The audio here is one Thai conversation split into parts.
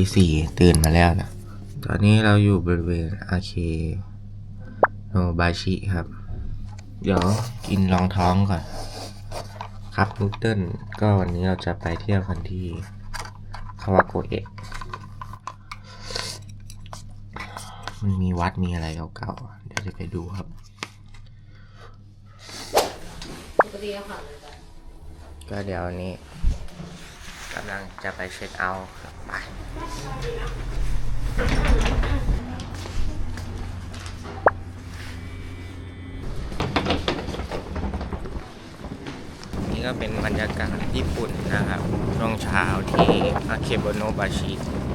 ที่สี่ตื่นมาแล้วนะ ตอนนี้เราอยู่บริเวณอาเคโนบาชิครับ เดี๋ยวกินรองท้องก่อน ครับนุกเติ้ลก็วันนี้เราจะไปเที่ยวกันที่คาวาโกเอะมันมีวัดมีอะไรเก่าๆ เดี๋ยวจะไปดูครับก็เดี๋ยวนี้ กำลังจะไปเช็คเอาท์ครับไปนี่ก็เป็นบรรยากาศญี่ปุ่นนะครับช่วงเช้าที่อาเคโบโนบาชิ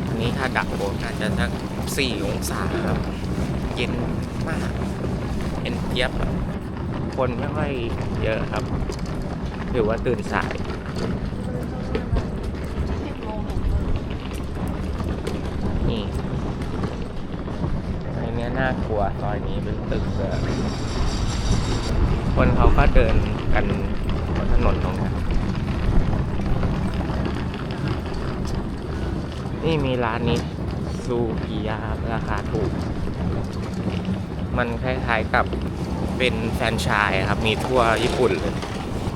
อันนี้ถ้าดักโบน่าจะสักสี่องศาครับ เย็นมากเย็นเจี๊ยบคนไม่ค่อยเยอะครับ หรือว่าตื่นสาย นี่ไอ้เน่ากลัวซอยนี้เป็นตึกเลยคนเขาก็เดินกันบนถนนตรงนี้นี่มีร้านนี้ซูกิยาราคาถูก มันคล้ายๆกับเป็นแฟรนไชส์ครับ มีทั่วญี่ปุ่นเลย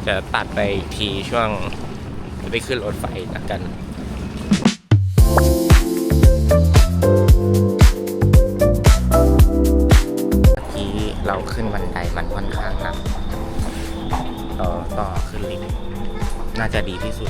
จะตัดไปทีช่วง จะไปขึ้นรถไฟแล้วกัน น่าจะดีที่สุด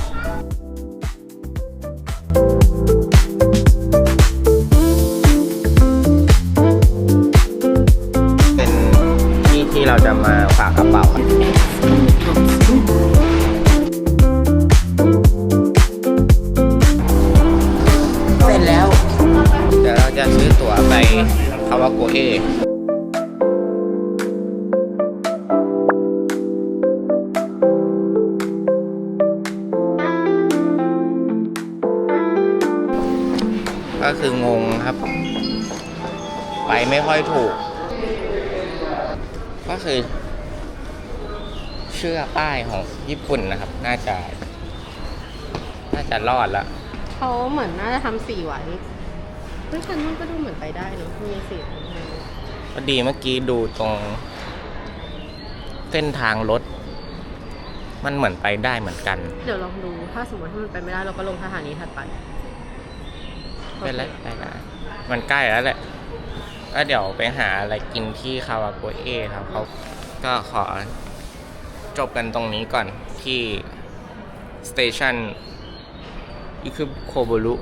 ก็คืองงครับ ไปไม่ค่อยถูก ก็คือ เชื่อป้ายของญี่ปุ่นนะครับ น่าจะ น่าจะรอดแล้วเขาเหมือนน่าจะทำสีไว้เฮ้ยคันนู้นก็ดูเหมือนไปได้เนอะมีสีอะไรให้พอดีเมื่อกี้ดูตรง เส้นทางรถ มันเหมือนไปได้เหมือนกัน เดี๋ยวลองดู ถ้าสมมติถ้ามันไปไม่ได้เราก็ลงสถานีถัดไป เป็นไรไปนะมันใกล้แล้วแหละก็เดี๋ยวไปหาอะไรกินที่คาวาโกเอะครับเขาก็ขอจบกันตรงนี้ก่อนที่สเตชันอิคุโคบุรุ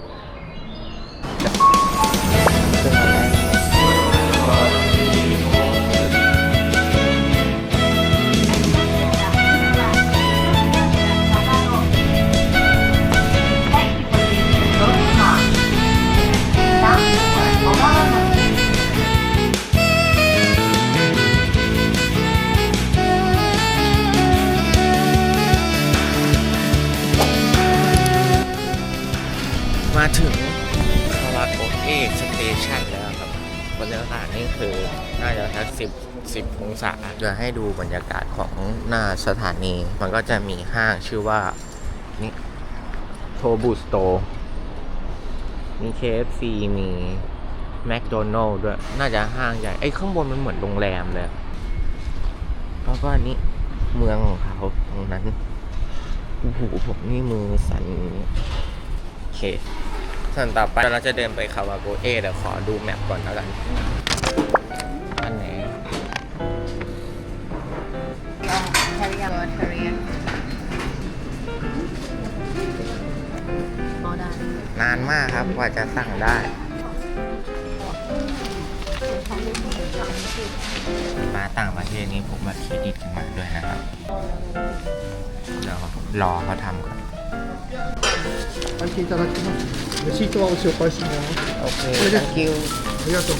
ถึงคาวาโกเอะสเตชันแล้วครับบรรยากาศนี่คือน่าจะสักสิบสิบองศาเดี๋ยวให้ดูบรรยากาศของหน้าสถานี มันก็จะมีห้างชื่อว่านี่โทบูสโตมี KFC มีแมคโดนัลด์ด้วย น่าจะห้างใหญ่ ไอ้ข้างบนมันเหมือนโรงแรมเลยแล้วก็อันนี้เมืองของเขาตรงนั้นโอ้โหผมนี่มือสั่นโอเค ส่วนต่อไปเราจะเดินไปคาวาโกเอะเดี๋ยวขอดูแมปก่อนแล้วกัน อันไหนเทเรียนเทเรียนอ๋อได้ นานมากครับกว่าจะสั่งได้ มาต่างประเทศนี้ผมบัตรเครดิตกันมาด้วยนะครับ เดี๋ยวรอเขาทำก่อน 開いていただきます。レシートはお紹介します。 โอเค これで thank you ありがとう。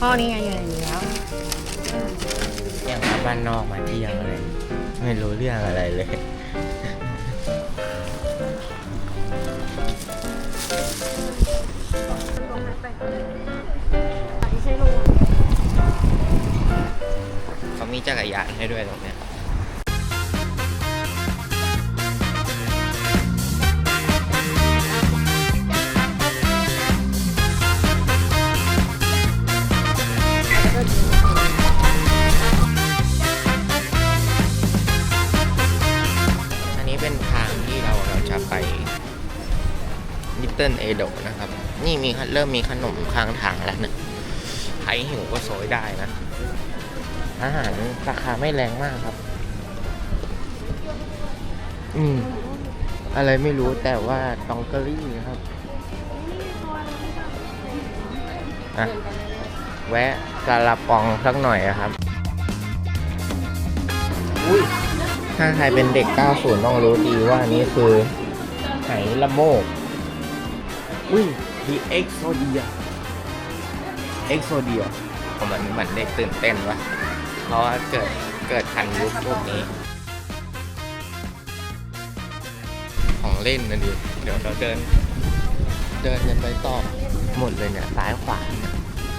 พ่อนี่ไงอยู่ในนี้แล้ว อย่างมาบ้านนอกมาเที่ยวเลย ไม่รู้เรื่องอะไรเลย ไม่ใช่ลุง เขามีจักรยานให้ด้วยตรงเนี้ย Little Edo นะครับ นี่มีเริ่มมีขนมข้างทางแล้วนะใครหิวก็โซยได้นะ อาหารราคาไม่แรงมากครับ อืม อะไรไม่รู้แต่ว่าตองเกอรี่นะครับอะแวะซาลาปองสักหน่อยอะครับ อุ้ยถ้าใครเป็นเด็ก 90 ต้องรู้ดีว่านี่คือไหละโมก อุ้ยดีเอ็กโซเดียเอ็กโซเดียผมมือนเหมือนเด็กตื่นเต้นวะเพราะว่าเกิดเกิดทันยุคพวกนี้ ของเล่นนะดิเดี๋ยวเราเดิน เดินกันไปต่อหมดเลยเนี่ยซ้ายขวาเนี่ย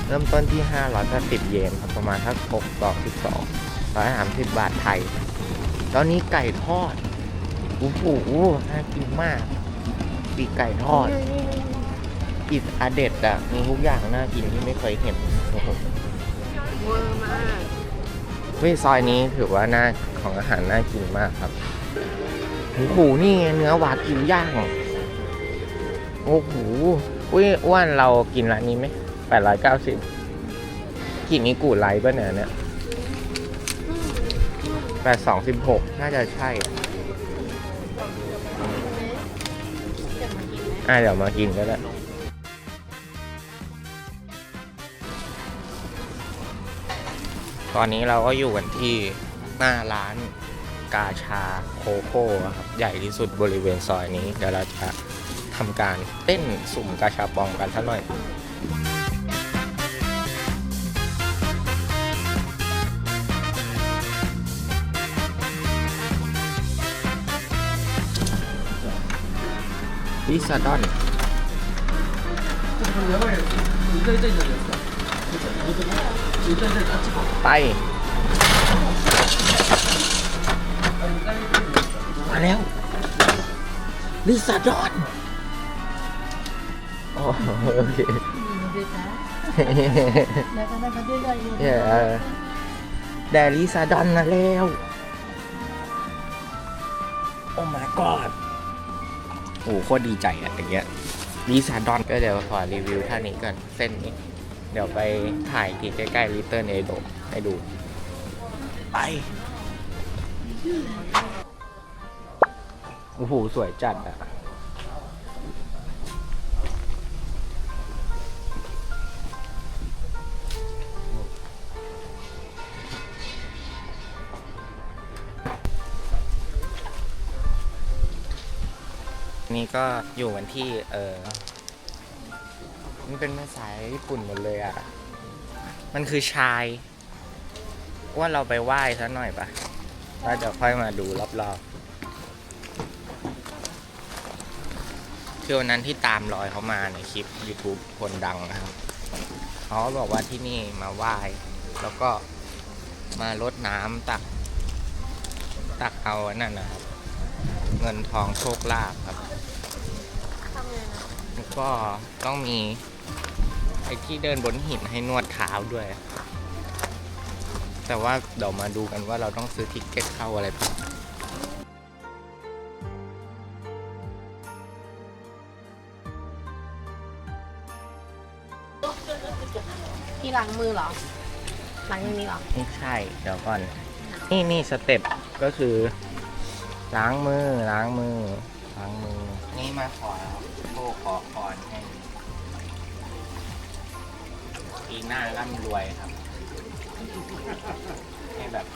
เริ่มต้นที่ 580 เยนครับประมาณทัก6ต่อ12 130บาทไทย ตอนนี้ไก่ทอดโอ้โหน่ากินมาก ปีกไก่ทอด อิดอาเด็ดอะมีทุกอย่างน่ากินที่ไม่เคยเห็นโอ้โหเวอร์มากเฮ้ยซอยนี้ถือว่าน่าของอาหารน่ากินมากครับโอ้โหนี่ไงเนื้อวากิวย่าง โอ้โหอุ้ยอ้วนเรากินร้านนี้ไหมแปดร้อยเก้าสิบกินนี้กูไลท์ป่ะเนี่ยเนี่ยแปดสองสิบหกน่าจะใช่อะอะเดี๋ยวมากินก็ได้ ตอนนี้เราก็อยู่กันที่หน้าร้านกาชาโคโค่ครับ ใหญ่ที่สุดบริเวณซอยนี้ เดี๋ยวเราจะทำการเต้นสุ่มกาชาปองกันสักหน่อยลิซาดอน ไป มาแล้วลิซาดอนโอ้โอเคเย้แดลิซาดอนมาแล้ว โอ้ my god โอ้โหโคตรดีใจอะอย่างเงี้ยลิซาดอนก็เดี๋ยวขอรีวิวท่านี้ก่อน เส้นนี้ เดี๋ยวไปถ่ายที่ใกล้ๆลิตเติ้ลเอโดให้ดู ไป โอ้โห สวยจัดอะนี่ก็อยู่กันที่เออ มันเป็นภาษาญี่ปุ่นหมดเลยอะ มันคือชาย ว่าเราไปไหว้ซะหน่อยปะแล้วเดี๋ยวค่อยมาดูรอบๆคือวันนั้นที่ตามรอยเขามาในคลิป YouTube คนดังนะครับเขาบอกว่าที่นี่มาไหว้ แล้วก็มารดน้ำตัก ตักเอาอันนั่นนะครับ เงินทองโชคลาภครับทำไงนะแล้วก็ต้องมีไอ้ที่เดินบนหินให้นวดเท้าด้วย แต่ว่าเดี๋ยวมาดูกันว่าเราต้องซื้อทิกเก็ตเข้าอะไรบ้างที่ล้างมือเหรอล้างอย่างนี้เหรอ ไม่ใช่ เดี๋ยวก่อน นี่นี่สเต็ปก็คือล้างมือล้างมือล้างมือ นี่มาขอโอ้ขอ ปีหน้าร่ำรวยครับ ให้แบบ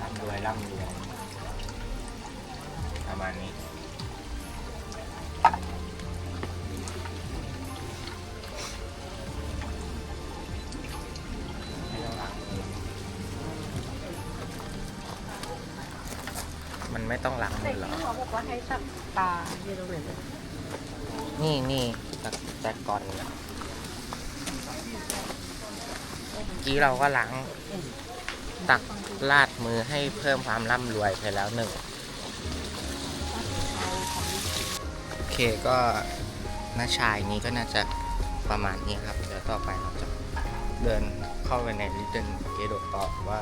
ร่ำรวยร่ำรวยประมาณนี้ไม่ต้องล้างมือมันไม่ต้องล้างมือหรอกเขาบอกว่าให้จับปลาอยู่ตรงไหนเลยนี่นี่จากจากก่อนเนี่ยเมื่อ กี้เราก็ล้างตักลาดมือให้เพิ่มความร่ำรวยไปแล้วหนึ่งโอเคก็หน้าชายนี้ก็น่าจะประมาณนี้ครับ เดี๋ยวต่อไปเราจะเดินเข้าไปในลิตเติ้ลเกโดต่อว่า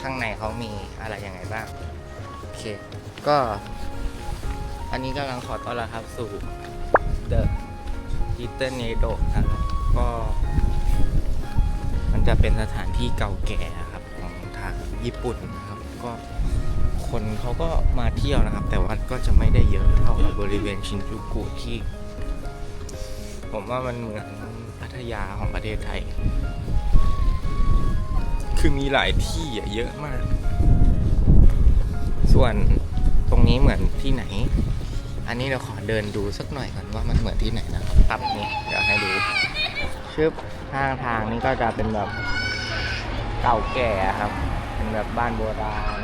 ข้างในเขามีอะไรยังไงบ้าง โอเค ก็ อันนี้กำลังขอต้อนรับสู่เดอะฮิตเตอร์เนโดนะครับก็ จะเป็นสถานที่เก่าแก่ครับของทางญี่ปุ่นนะครับ ก็คนเขาก็มาเที่ยวนะครับ แต่ว่าก็จะไม่ได้เยอะเท่ากับบริเวณชินจูกุที่ ผมว่ามันเหมือนพัทยาของประเทศไทย คือมีหลายที่เยอะมาก ส่วนตรงนี้เหมือนที่ไหน อันนี้เราขอเดินดูสักหน่อยก่อนว่ามันเหมือนที่ไหนนะครับครับนี่เดี๋ยวให้ดูชึบ ข้างทางนี่ก็จะเป็นแบบเก่าแก่ครับ เป็นแบบบ้านโบราณ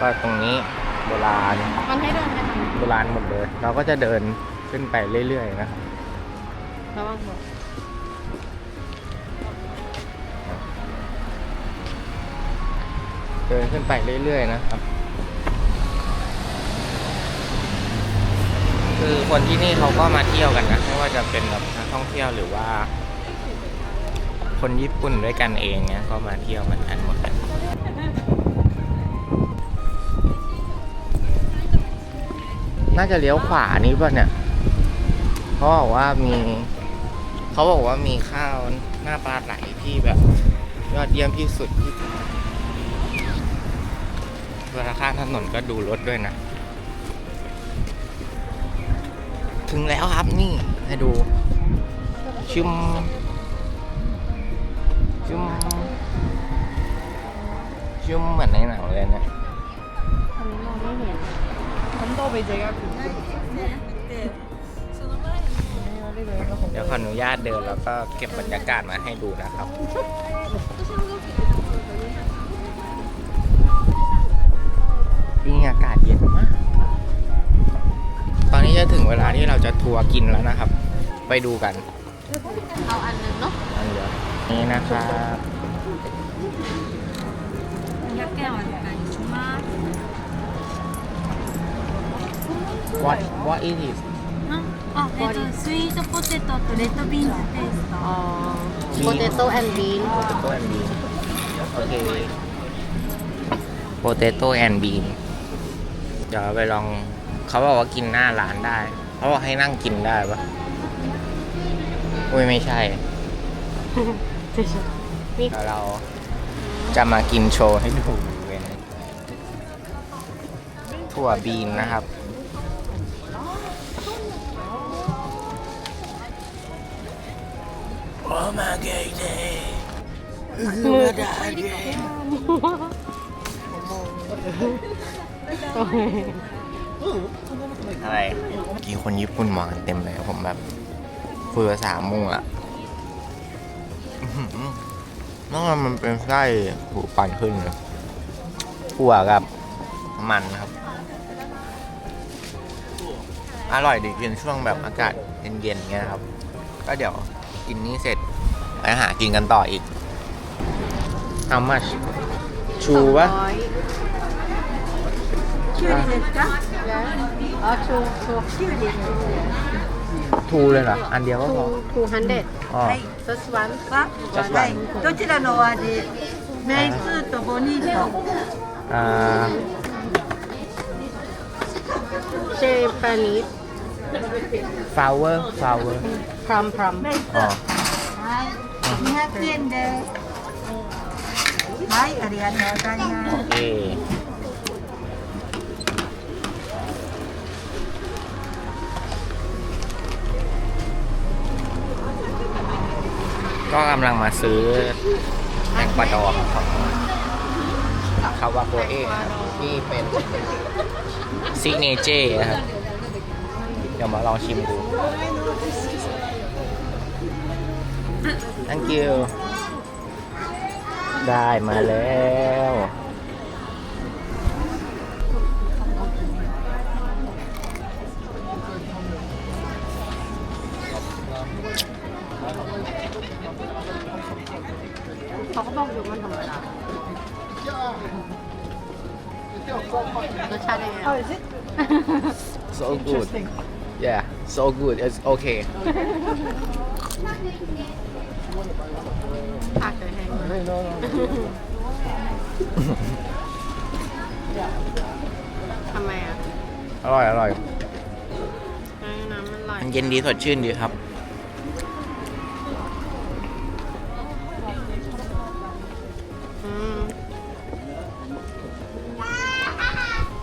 ก็ตรงนี้โบราณ มันให้เดินไปทางไหนโบราณหมดเลย เราก็จะเดินขึ้นไปเรื่อยๆนะครับ ระวังบอกเดินขึ้นไปเรื่อยๆนะครับ คือคนที่นี่เขาก็มาเที่ยวกันนะ ไม่ว่าจะเป็นแบบนักท่องเที่ยวหรือว่า คนญี่ปุ่นด้วยกันเองเนี่ยก็มาเที่ยวเหมือนกันหมดกันน่าจะเลี้ยวขวานี่ป่ะเนี่ยเขาบอกว่ามีเขาบอกว่ามีข้าวหน้าปลาไหลที่แบบ ยอดเยี่ยมที่สุดที่เวลาข้ามถนนก็ดูรถด้วยนะ ถึงแล้วครับนี่ ให้ดูชิม ชิมชิมเหมือนในหนังเลยเนี่ยอันนี้มองไม่เห็นเดี๋ยวขออนุญาตเดินแล้วก็เก็บบรรยากาศมาให้ดูนะครับนี่อากาศเย็นมาก ตอนนี้จะถึงเวลาที่เราจะทัวร์กินแล้วนะครับ ไปดูกัน เอาอันหนึงเนาะอันเดียว นี่นะครับ 500円お願いします。 what what is it あ、えっと、スイートポテトとレッドビーンズペースト。 อ๋อ potato and bean potato and bean โอเค potato and bean เดี๋ยวไปลอง เขาบอกว่ากินหน้าร้านได้ เขาบอกให้นั่งกินได้ปะอุ้ยไม่ใช่ นี่เดี๋ยวเราจะมากินโชว์ให้ดูเป็นถั่วบีนนะครับ โอ้มาเกยเดคือมาดาเดอะไรเมื่อกี้คนญี่ปุ่นมากันเต็มเลยผมแบบคุยภาษามุ่งอะ อื้อหือนั่นมันเป็นไส้หูปั่นขึ้นเลยขั่วกับน้ำมันครับ อร่อยดีกินช่วงแบบอากาศเย็นๆเงี้ยครับ ก็เดี๋ยวกินนี้เสร็จ ไปหากินกันต่ออีก How much ชูปะ キュウリですか？ อ๋อ two two キュウリ。 ทูเลยเหรอ อันเดียวก็พอ two two hundred อ๋อ First one. Just one. はい。どちらのお味？メイクとボニート。Uh, Japanese flower flower plum plum. メイク。oh はい。200円です。はい、ありがとうございます。okay ก็กำลังมาซื้อแองกวาดอร์ของคาวาโกเอะครับที่เป็นซิกเนเจอร์นะครับ เดี๋ยวมาลองชิมดู thank you ได้มาแล้ว เขาก็บอกอยู่มันธรรมดารสชาติยังไงอะ so good yeah so good it's okay ผักเลยแห้งทำไมอะอร่อยอร่อย ให้น้ำมันร่อยมันเย็นดีสดชื่นดีครับ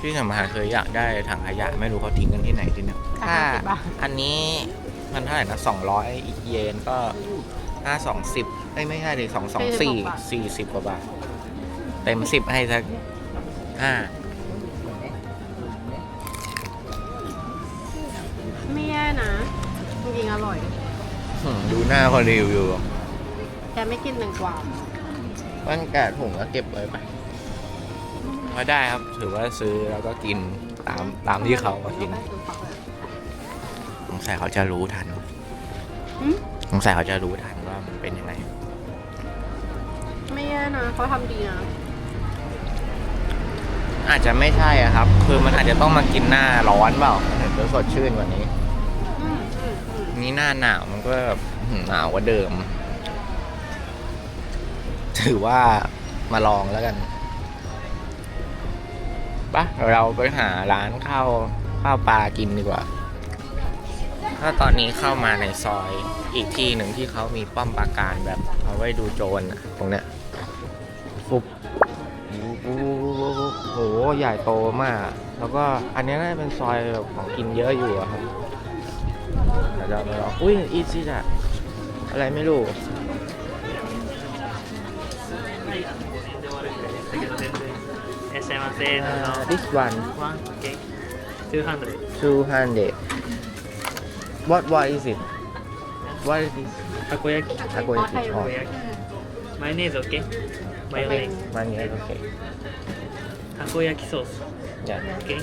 ที่สำคัญคืออยากได้ถังขยะไม่รู้เขาทิ้งกันที่ไหนที่เนี่ยถ้า50บาท อันนี้มันเท่าไหร่นะสองร้อยเยนก็ห้าสองสิบไม่ไม่ใช่ดิสองสองสี่สี่สิบกว่าบาท เต็มสิบให้สักห้าไม่แย่นะ จริงๆอร่อย หืมดูหน้าเขารีวิวอยู่แกไม่กินหนึ่งกว่ามันแกะถุงก็เก็บไว้ไป ก็ได้ครับ ถือว่าซื้อแล้วก็กินตามตามที่เขามากินสงสัยเขาจะรู้ทันอืมสงสัยเขาจะรู้ทันว่ามันเป็นยังไง ไม่แย่นะเขาทำดีนะ อาจจะไม่ใช่อะครับ คือมันอาจจะต้องมากินหน้าร้อนเปล่าถึงจะสดชื่นกว่านี้อืมอืมอืมนี่หน้าหนาวมันก็แบบหืมหนาวกว่าเดิม ถือว่ามาลองแล้วกัน ปะเดี๋ยวเราไปหาร้านข้าวข้าวปลากินดีกว่า ถ้าตอนนี้เข้ามาในซอยอีกที่หนึ่งที่เขามีป้อมปราการแบบเอาไว้ดูโจรอะตรงเนี้ยฟุบโอ้โหใหญ่โตมาก แล้วก็อันเนี้ยน่าจะเป็นซอยแบบของกินเยอะอยู่อะครับเดี๋ยวเราไปลองอุ้ยอีซี่อะอะไรไม่รู้ Shamisen. Uh, this one, One, okay. 200. 200. What, what is it? What is this? Takoyaki. Takoyaki. Oh. Takoyaki. Mayonnaise, okay? Mayonnaise. Okay. Mayonnaise, okay. Takoyaki sauce, Yeah. okay?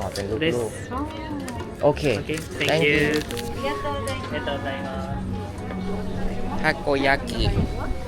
Oh, they look This. low. Okay. Okay, thank, Thank you. you. ありがとうございます。ありがとうございます。Takoyaki.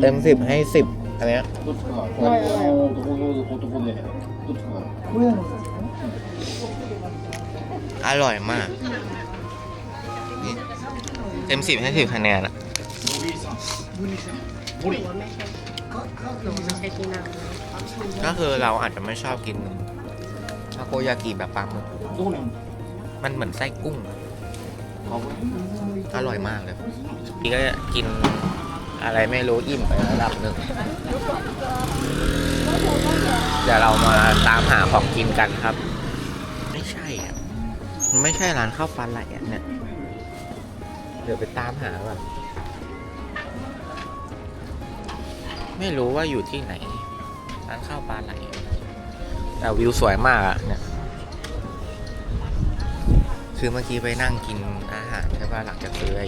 เต็มสิบให้สิบอันเนี้ย どっちかが、おいおいあの男男で、どっちかが。これやるんですよね。 อร่อยมากนี่เต็มสิบให้สิบคะแนนอะ หรือว่าไม่ใช่หรือว่าไม่ใช่ที่นั่งนะ ก็คือเราอาจจะไม่ชอบกินทาโกยากิแบบปลาหมึก どこにあるん มันเหมือนไส้กุ้ง あこれ อร่อยมากเลย พี่ก็กิน อะไรไม่รู้อิ่มไประดับหนึ่งเดี๋ยวเรามาตามหาของกินกันครับ ไม่ใช่อะมันไม่ใช่ร้านข้าวปลาไหลอะเนี่ย เดี๋ยวไปตามหาก่อนไม่รู้ว่าอยู่ที่ไหนร้านข้าวปลาไหลแต่วิวสวยมากอะเนี่ย คือเมื่อกี้ไปนั่งกินอาหารใช่ป่ะหลังจากซื้อไอ้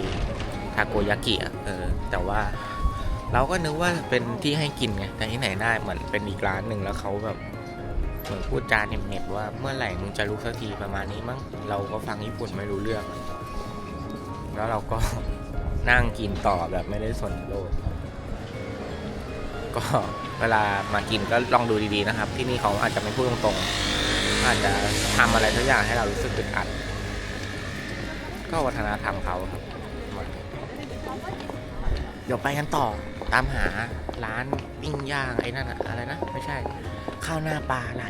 าโกยากิอะเออแต่ว่าเราก็นึกว่าเป็นที่ให้กินไงแต่ที่ไหนได้เหมือนเป็นอีกร้านหนึ่งแล้วเขาแบบเหมือนพูดจาเน็บๆว่าเมื่อไหร่มึงจะรู้สักทีประมาณนี้มั้งเราก็ฟังญี่ปุ่นไม่รู้เรื่อง แล้วเราก็นั่งกินต่อแบบไม่ได้สนโลก ก็เวลามากินก็ลองดูดีๆนะครับ ที่นี่เขาอาจจะไม่พูดตรงๆ อาจจะทำอะไรทุกอย่างให้เรารู้สึกอึดอัด ก็วัฒนธรรมเขาครับ ดี๋ยวไปกันต่อตามหาร้านปิ้งย่างไอ้นั่นอะอะไรนะ ไม่ใช่ ข้าวหน้าปลาไหล